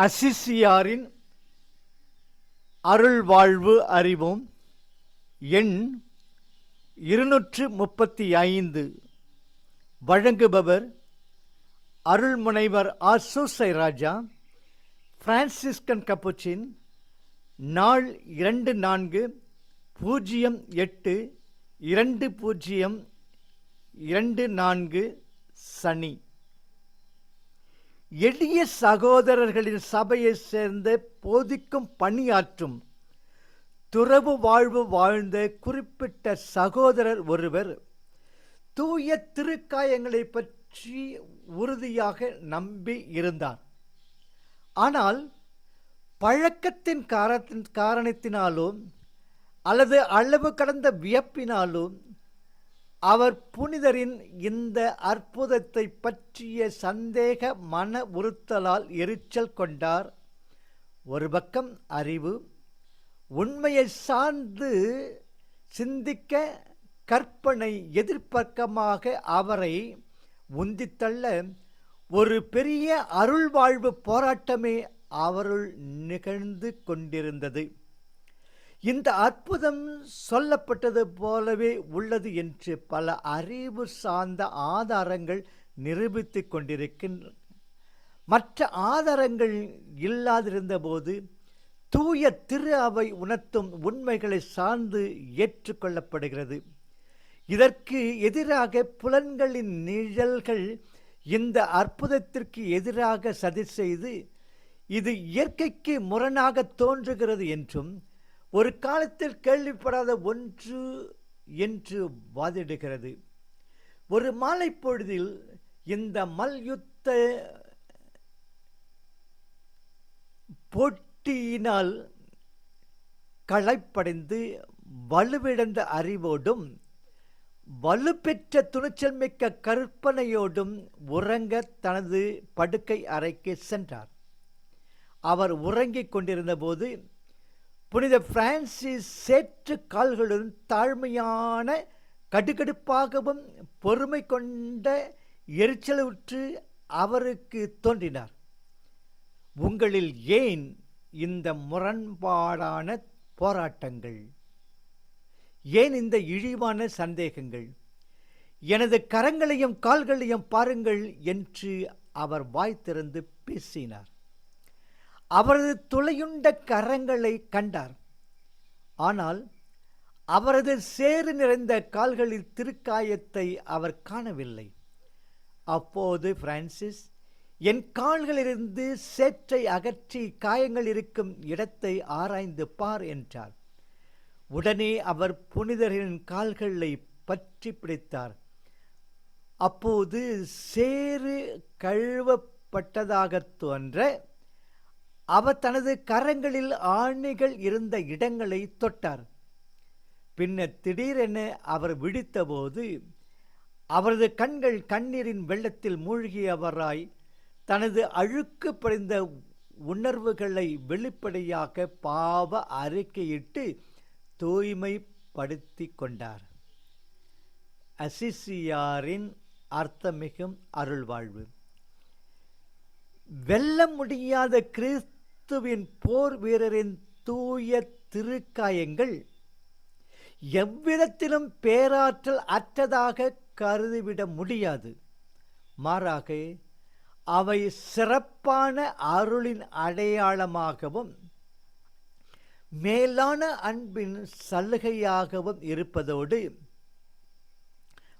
அசிசியாரின் அருள் வாழ்வு அறிவோம் எண் இருநூற்று முப்பத்தி ஐந்து வழங்குபவர் அருள்முனைவர் ஆசூசை ராஜா பிரான்சிஸ்கன் கப்புச்சின் நாள் இரண்டு நான்கு பூஜ்ஜியம் எட்டு இரண்டு பூஜ்ஜியம் இரண்டு நான்கு சனி. எளிய சகோதரர்களின் சபையை சேர்ந்த போதிக்கும் பணியாற்றும் துறவு வாழ்வு வாழ்ந்த குறிப்பிட்ட சகோதரர் ஒருவர் தூய திருக்காயங்களை பற்றி உறுதியாக நம்பி இருந்தார். ஆனால் பழக்கத்தின் காரணத்தின் காரணத்தினாலோ அல்லது அளவு கடந்த வியப்பினாலோ அவர் புனிதரின் இந்த அற்புதத்தை பற்றிய சந்தேக மன உறுத்தலால் எரிச்சல் கொண்டார். ஒரு பக்கம் அறிவு உண்மையை சார்ந்து சிந்திக்க கற்பனை எதிர்ப்பக்கமாக அவரை உந்தித்தள்ள ஒரு பெரிய அருள் வாழ்வு போராட்டமே அவருள் நிகழ்ந்து கொண்டிருந்தது. இந்த அற்புதம் சொல்லப்பட்டது போலவே உள்ளது என்று பல அறிவு சார்ந்த ஆதாரங்கள் நிரூபித்து கொண்டிருக்கின்றன மற்ற ஆதாரங்கள் இல்லாதிருந்தபோது தூய திரு அவை உணர்த்தும் உண்மைகளை சார்ந்து ஏற்றுக்கொள்ளப்படுகிறது. இதற்கு எதிராக புலன்களின் நிழல்கள் இந்த அற்புதத்திற்கு எதிராக சதி செய்து இது இயற்கைக்கு முரணாக தோன்றுகிறது என்றும் ஒரு காலத்தில் கேள்விப்படாத ஒன்று என்று வாதிடுகிறது. ஒரு மாலை பொழுதில் இந்த மல்யுத்த போட்டியினால் களைப்படைந்து வலுவிழந்த அறிவோடும் வலுப்பெற்ற துணிச்சல் மிக்க கற்பனையோடும் உறங்க தனது படுக்கை அறைக்கு சென்றார். அவர் உறங்கிக் கொண்டிருந்த போது புனித பிரான்சிஸ் சேற்று கால்களுடன் தாழ்மையான கடுகடுப்பாகவும் பொறுமை கொண்ட எரிச்சலுற்று அவருக்கு தோன்றினார். உங்களில் ஏன் இந்த முரண்பாடான போராட்டங்கள்? ஏன் இந்த இழிவான சந்தேகங்கள்? எனது கரங்களையும் கால்களையும் பாருங்கள் என்று அவர் வாய் திறந்து பேசினார். அவரது துளையுண்ட கரங்களை கண்டார். ஆனால் அவரது சேறு நிறைந்த கால்களில் திருக்காயத்தை அவர் காணவில்லை. அப்போது பிரான்சிஸ் என் கால்களிலிருந்து சேற்றை அகற்றி காயங்கள் இருக்கும் இடத்தை ஆராய்ந்து பார் என்றார். உடனே அவர் புனிதரின் கால்களை பற்றி பிடித்தார். அப்போது சேறு கழுவப்பட்டதாக தோன்ற அவர் தனது கரங்களில் ஆணிகள் இருந்த இடங்களை தொட்டார். பின்னர் திடீரென அவர் விழித்தபோது அவரது கண்கள் கண்ணீரின் வெள்ளத்தில் மூழ்கியவராய் தனது அழுக்கு படிந்த உணர்வுகளை வெளிப்படையாக பாவ அறிக்கையிட்டு தூய்மைப்படுத்தி கொண்டார். அசிசியாரின் அர்த்தமிகும் அருள்வாழ்வு. வெல்ல முடியாத கிறிஸ்து கிறிஸ்துவின் போர் வீரரின் தூய திருக்காயங்கள் எவ்விதத்திலும் பேராற்றல் அற்றதாக கருதிவிட முடியாது. மாறாக அவை சிறப்பான அருளின் அடையாளமாகவும் மேலான அன்பின் சலுகையாகவும் இருப்பதோடு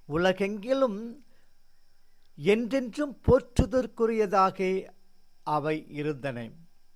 உலகெங்கிலும் என்றென்றும் போற்றுதற்குரியதாக அவை இருந்தன.